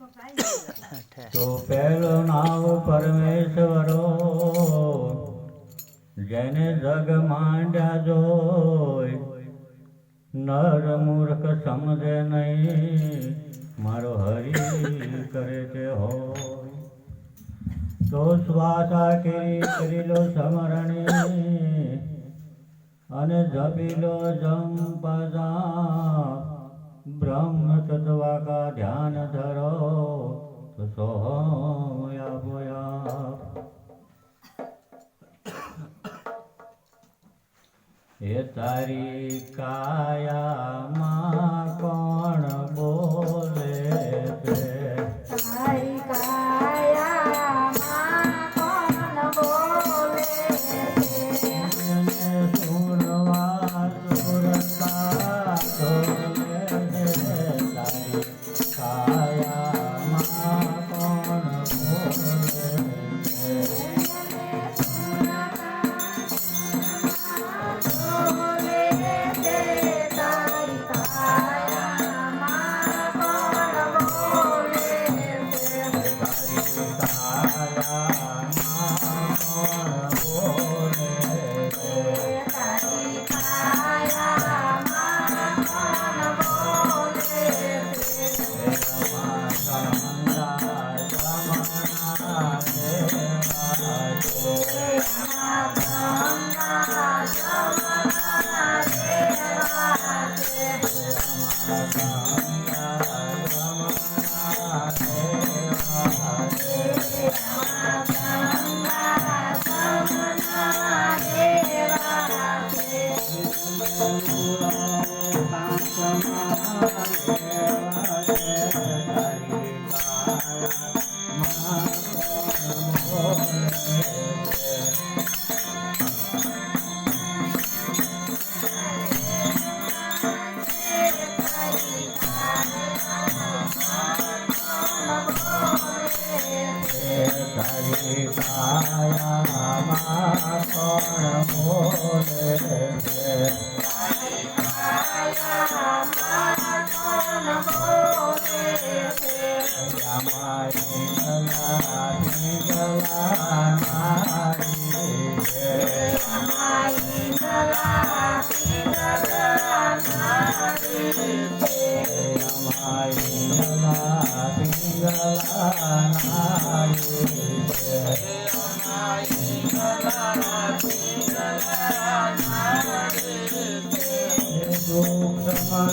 તો પહેલો નામ પરમેશ્વરો જેને જગ માંડ્યા જોય નર મૂર્ખ સમજે નહીં મારો હરિ કરે છે હોય તો શ્વાસા કરી કરી લો સમરણી અને જપી લો જમ પદા બ્રહ્મ તત્વાકા ધ્યાન ધરો તો સોમયા એ તારી કાયામાં Hare Rama, Yamaya, Yamaya, Yamaya, Yamaya, Yamaya, Yamaya, Yamaya,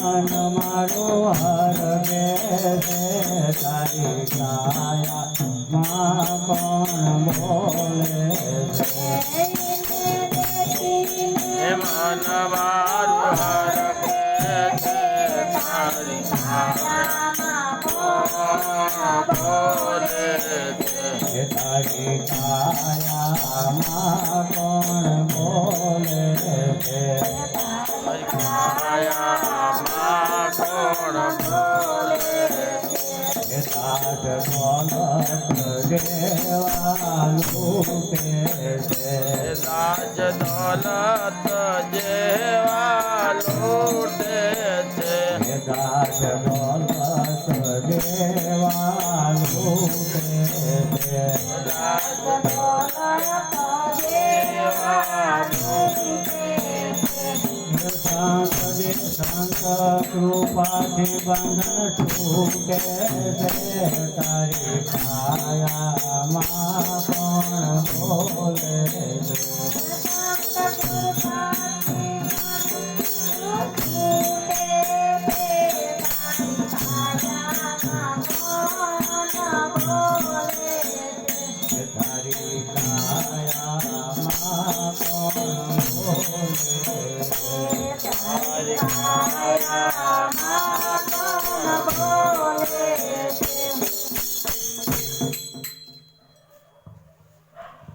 Mohan मनोहर में तारी छाया माँ कौन बोले मानवा हर तारी छाया माँ कौन बोले I કોણ બોલે સાત દોલત જેવા લૂટે છે कृपा के बंधन ठूक दे तारी माया माँ कौन बोले